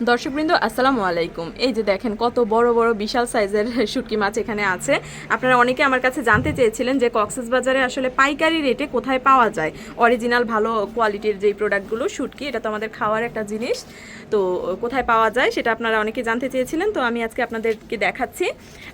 দর্শকবৃন্দ, আসসালামু আলাইকুম। এই যে দেখেন কত বড় বড়, বিশাল সাইজের শুটকি মাছ এখানে আছে। আপনারা অনেকে আমার কাছে জানতে চেয়েছিলেন যে কক্সেস বাজারে আসলে পাইকারি রেটে কোথায় পাওয়া যায়। অরিজিনাল ভালো কোয়ালিটির যেই প্রোডাক্টগুলো, শুটকি, এটা তো আমাদের খাওয়ার একটা জিনিস। তো কোথায় পাওয়া যায় সেটা আপনারা অনেকে জানতে চেয়েছিলেন, তো আমি আজকে আপনাদেরকে দেখাচ্ছি।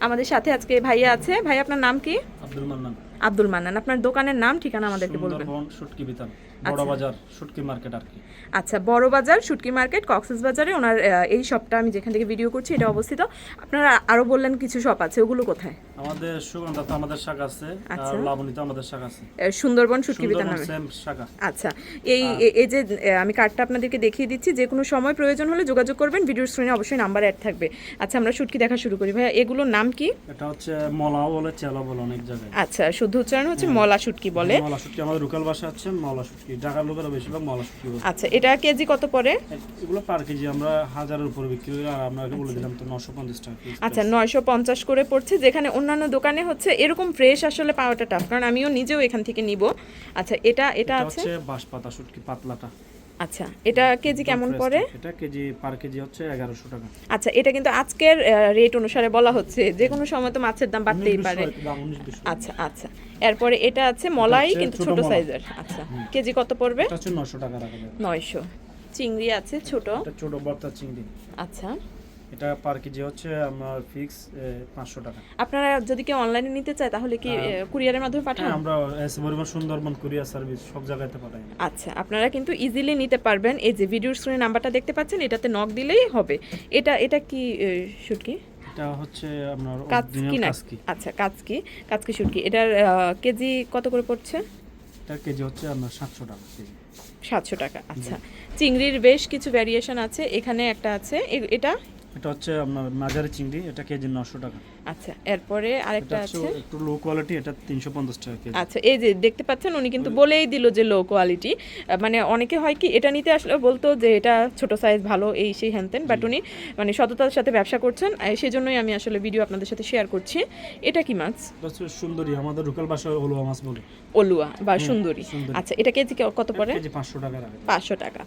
আমাদের সাথে আজকে ভাইয়া আছে। ভাই আপনার নাম কি? আব্দুল মান্নান। আব্দুল মান্নান। আপনার দোকানের নাম ঠিকানা আমাদেরকে বলবেন। শুটকি বিতান বড় বাজার শুটকি মার্কেট আর কি। আচ্ছা বড় বাজার শুটকি মার্কেট কক্সেস বাজারে ওনার এই শপটা আমি যেখান থেকে ভিডিও করছি এটা অবস্থিত। আপনারা আরও বললেন কিছু শপ আছে ওগুলো কোথায়? আমাদের সুগন্ধা তো আমাদের শাখা আছে আচ্ছা। আর লাবণীতে আমাদের শাখা আছে। সুন্দরবন শুটকি বিতান নামে। শাখা আচ্ছা এই এই যে আমি কার্ডটা আপনাদেরকে দেখিয়ে দিচ্ছি যে কোনো সময় প্রয়োজন হলে যোগাযোগ করবেন ভিডিওর স্ক্রিনে অবশ্যই নাম্বার অ্যাড থাকবে। আচ্ছা আমরা শুটকি দেখা শুরু করি। ভাইয়া এগুলোর নাম কি? এটা হচ্ছে মলাও বলে চেলা বলে অনেক জায়গায়। আচ্ছা শুদ্ধ উচ্চারণ হচ্ছে মলা শুটকি বলে। মলা শুটকি আমাদের লোকাল ভাষা আছে মলা শুটকি ঢাকার লোকেরা বেশিরভাগ মলা শুটকি বলে আচ্ছা এটা কেজি কত পড়ে? এগুলো পার কেজি আমরা হাজারের উপরে বিক্রি করি আর আমরা বলে দিলাম তো নশো পঞ্চাশ টাকা আচ্ছা নয়শো পঞ্চাশ করে পড়ছে যেখানে অন্যান্য দোকানে হচ্ছে এরকম ফ্রেশ আসলে পাওয়াটা টাফ কারণ আমিও নিজেও এখান থেকে নিব। আচ্ছা এটা এটা আছে? হচ্ছে বাঁশ পাতা শুটকি পাতলাটা। আচ্ছা এটা কেজি কেমন পড়ে? এটা কেজি পার কেজি হচ্ছে 1100 টাকা। আচ্ছা এটা কিন্তু আজকের রেট অনুসারে বলা হচ্ছে যে কোনো সময় তো মাছের দাম বাড়তেই পারে। আচ্ছা আচ্ছা এরপরে এটা আছে মলাই কিন্তু ছোট সাইজের আচ্ছা কেজি কত পড়বে? এটা হচ্ছে নশো টাকা রাখা যাবে। নয়শো। চিংড়ি আছে ছোট। এটা ছোট বর্তা চিংড়ি। আচ্ছা। এটা পার কেজি হচ্ছে আমার ফিক্স পাঁচশো টাকা। আপনারা যদি কেউ অনলাইনে নিতে চায় তাহলে কি কুরিয়ারের মাধ্যমে পাঠান? হ্যাঁ আমরা এসে পরিমাণ সুন্দরবন কুরিয়ার সার্ভিস সব জায়গাতে পাঠাই। আচ্ছা আপনারা কিন্তু ইজিলি নিতে পারবেন। এই যে ভিডিওর স্ক্রিনে নাম্বারটা দেখতে পাচ্ছেন এটাতে নক দিলেই হবে। এটা এটা কি শুটকি? এটা হচ্ছে আপনার কাচকি অরিজিনাল না আচ্ছা কাচকি কাচকি শুটকি। এটার কেজি কত করে পড়ছে? এটা কেজি হচ্ছে আপনার সাতশো টাকা কেজি। সাতশো টাকা আচ্ছা। চিংড়ির বেশ কিছু ভ্যারিয়েশন আছে। এখানে একটা আছে। এটা? এটা হচ্ছে আপনার মাঝারি চিংড়ি এটা কেজি নশো টাকা। আচ্ছা এরপরে আরেকটা আছে। একটু লো কোয়ালিটি এটা তিনশো পঞ্চাশ টাকা কেজি। আচ্ছা এই যে দেখতে পাচ্ছেন উনি কিন্তু বলেই দিল যে লো কোয়ালিটি মানে অনেকে হয় কি এটা নিতে আসলে বলতো যে এটা ছোট সাইজ ভালো এই সেই হ্যানতেন বাট উনি মানে সততার সাথে ব্যবসা করছেন আর সেজন্যই আমি আসলে ভিডিও আপনাদের সাথে শেয়ার করছি। এটা কি মাছ? সুন্দরী আমাদের লোকাল ভাষায় হলুয়া মাছ বলে। অলুয়া বা সুন্দরী। আচ্ছা এটা কেজি কত পড়ে? কেজি পাঁচশো টাকা রাখা যাবে। পাঁচশো টাকা।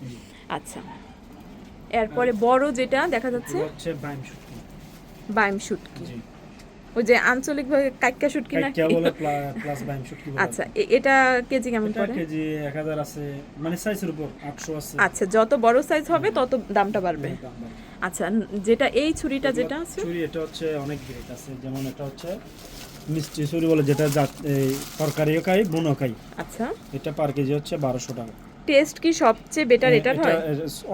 আচ্ছা। এরপরে বড় যেটা দেখা যাচ্ছে হচ্ছে বাইম শুটকি। বাইম শুটকি। ওই যে আঞ্চলিকভাবে কাইক্কা শুটকি না প্লাস বাইম শুটকি আচ্ছা এটা কেজি কেমন পড়ে? কেজি এক হাজার আছে মানে সাইজের উপর আটশো আছে। আচ্ছা যত বড় সাইজ হবে তত দামটা বাড়বে। আচ্ছা যেটা এই ছুরিটা যেটা আছে? চুরি এটা হচ্ছে অনেক গ্রেড আছে। যেমন এটা হচ্ছে মিষ্টি ছুরি বলে যেটা তরকারিও খাই বুনো খাই। আচ্ছা। এটা পার কেজি হচ্ছে বারোশো টাকা। টেস্ট কি সবচেয়ে বেটার এটা হয়?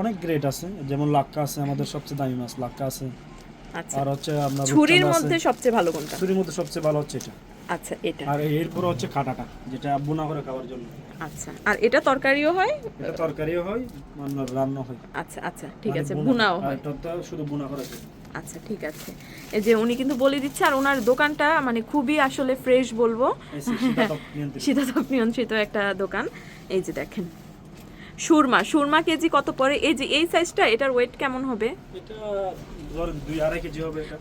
অনেক গ্রেড আছে। যেমন লাক্কা আছে আমাদের সবচেয়ে দামি মাছ লাক্কা আছে। আচ্ছা। আর হচ্ছে আপনার ছুরির মধ্যে সবচেয়ে ভালো কোনটা? ছুরির মধ্যে সবচেয়ে ভালো হচ্ছে এটা। আচ্ছা এটা। আর এরপরে হচ্ছে কাটাটা যেটা বুনা করে খাওয়ার জন্য। আচ্ছা আর এটা তরকারিও হয়? এটা তরকারিও হয় মানে রান্না হয়। আচ্ছা আচ্ছা ঠিক মানে আছে বুনা। ভুনাও আর হয় এটা তো শুধু বুনা করা যায় আচ্ছা ঠিক আছে। এই যে উনি কিন্তু বলে দিচ্ছে আর ওনার দোকানটা মানে খুবই আসলে ফ্রেশ বলব। শীতাতপ নিয়ন্ত্রিত একটা দোকান। এই যে দেখেন সুরমা সুরমা কেজি কত পড়ে? এই যে এই সাইজটা এটার ওয়েট কেমন হবে?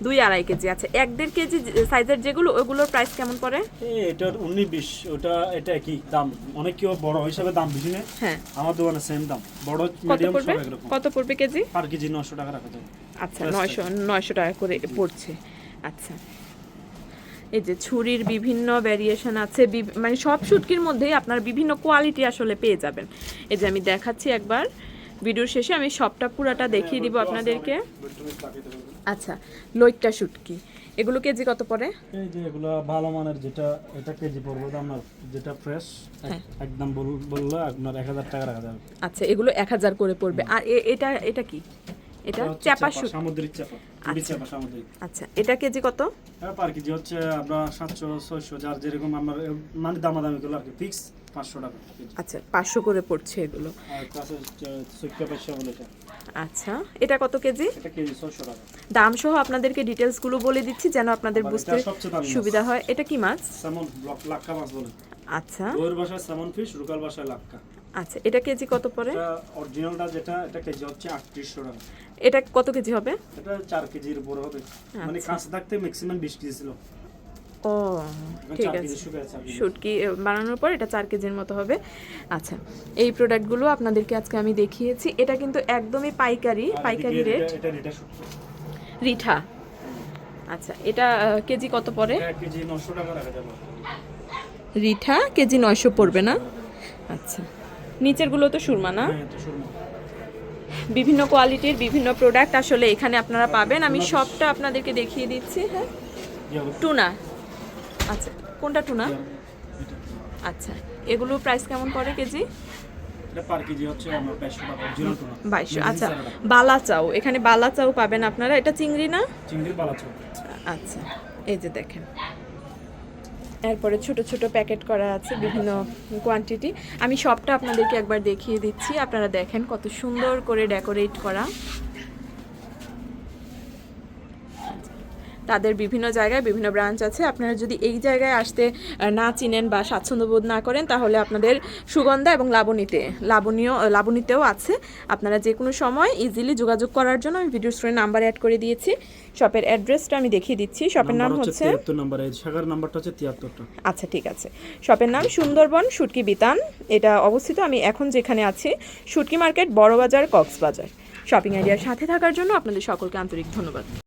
দুই আড়াই কেজি আচ্ছা। এক দেড় কেজি সাইজের যেগুলো ওইগুলোর প্রাইস কেমন পড়ে? এটার উনিশ বিশ ওটা এটা কি দাম। অনেক কেউ বড় হিসাবে দাম বেশি নেয় হ্যাঁ। আমার দোকানে সেম দাম। বড় কত মিডিয়াম পড়বে? সব একরকম। কত পড়বে কেজি? পার কেজি নশো টাকা রাখা যাবে আচ্ছা নয়শো নয়শো টাকা করে পড়ছে। আচ্ছা। এই যে ছুরির বিভিন্ন ভ্যারিয়েশন আছে মানে সব শুটকির মধ্যেই আপনার বিভিন্ন কোয়ালিটি আসলে পেয়ে যাবেন। এই যে আমি দেখাচ্ছি একবার ভিডিওর শেষে আমি সবটা পুরাটা দেখিয়ে দিব আপনাদেরকে। আচ্ছা লইট্টা শুটকি এগুলো কেজি কত পড়ে? এই যে এগুলো ভালো মানের যেটা এটা কেজি পড়বে আপনার যেটা ফ্রেশ হ্যাঁ। একদম বল- আপনার এক হাজার টাকা রাখা যাবে। আচ্ছা এগুলো এক হাজার করে পড়বে। আর এটা এটা কি? এটা চাপা শুট সামুদ্রিক চাপা কুড়ি চাপা সামুদ্রিক। আচ্ছা এটা কেজি কত? এটা পার কেজি হচ্ছে আমরা সাতশো ছয়শো যার যেরকম আমার মানে দামাদামি গুলো আর কি ফিক্স পাঁচশো টাকা আচ্ছা পাঁচশো করে পড়ছে এগুলো। আর সুইকা পয়সা বলে আচ্ছা এটা কত কেজি? এটা কেজি ছয়শো টাকা। দাম সহ আপনাদেরকে ডিটেইলসগুলো বলে দিচ্ছি যেন আপনাদের বুঝতে। সুবিধা হয়। এটা কি মাছ? স্যামন ব্লক লাক্কা মাছ বলে। আচ্ছা। দইয়ের বাসায় স্যামন ফিশ রুকাল বাসায় লাক্কা। আচ্ছা এটা কেজি কত পড়ে? এটা অরিজিনালটা যেটা এটা কেজি হচ্ছে আটত্রিশশো টাকা। এটা কত কেজি হবে? এটা চার কেজির উপরে হবে। মানে আচ্ছা। কাঁচা থাকতে ম্যাক্সিমাম বিশ কেজি ছিল। ও ঠিক আছে। শুটকি বানানোর পর এটা চার কেজির মতো হবে। আচ্ছা এই প্রোডাক্টগুলো আপনাদেরকে আজকে আমি দেখিয়েছি। এটা কিন্তু একদমই পাইকারি পাইকারি রেট এটা- রেটা শুটকি। রিঠা। আচ্ছা এটা কেজি কত পড়ে? কেজি নশো টাকা রাখা যাবে। রিঠা কেজি নয়শো পড়বে না? আচ্ছা। নিচেরগুলো তো সুরমা না? হ্যাঁ বিভিন্ন কোয়ালিটির বিভিন্ন প্রোডাক্ট আসলে এখানে আপনারা পাবেন। আমি সবটা আপনাদেরকে দেখিয়ে দিচ্ছি হ্যাঁ? টুনা। আচ্ছা কোনটা টুনা? আচ্ছা এগুলো প্রাইস কেমন পড়ে কেজি? মেডিসিন আচ্ছা ছাড়া। বালা চাও এখানে বালা চাও পাবেন আপনারা। এটা চিংড়ি না? আচ্ছা এই যে দেখেন। এরপরে ছোট ছোট প্যাকেট করা আছে, বিভিন্ন কোয়ান্টিটি আমি সবটা আপনাদেরকে একবার দেখিয়ে দিচ্ছি, আপনারা দেখেন কত সুন্দর করে ডেকোরেট করা। তাদের বিভিন্ন জায়গায় বিভিন্ন ব্রাঞ্চ আছে। আপনারা যদি এই জায়গায় আসতে না চিনেন বা স্বাচ্ছন্দ্য বোধ না করেন তাহলে আপনাদের সুগন্ধা এবং লাবণীতে লাবণীয় লাবণীতেও আছে। আপনারা যে কোনো সময় ইজিলি যোগাযোগ করার জন্য আমি ভিডিও স্ক্রিনে নাম্বার অ্যাড করে দিয়েছি। শপের অ্যাড্রেসটা আমি দেখিয়ে দিচ্ছি। শপের নাম হচ্ছে শাখার নাম্বারটা হচ্ছে তিয়াত্তরটা। আচ্ছা ঠিক আছে। শপের নাম সুন্দরবন শুটকি বিতান। এটা অবস্থিত আমি এখন যেখানে আছি শুটকি মার্কেট বড়বাজার কক্সবাজার। শপিং এরিয়ার সাথে থাকার জন্য আপনাদের সকলকে আন্তরিক ধন্যবাদ।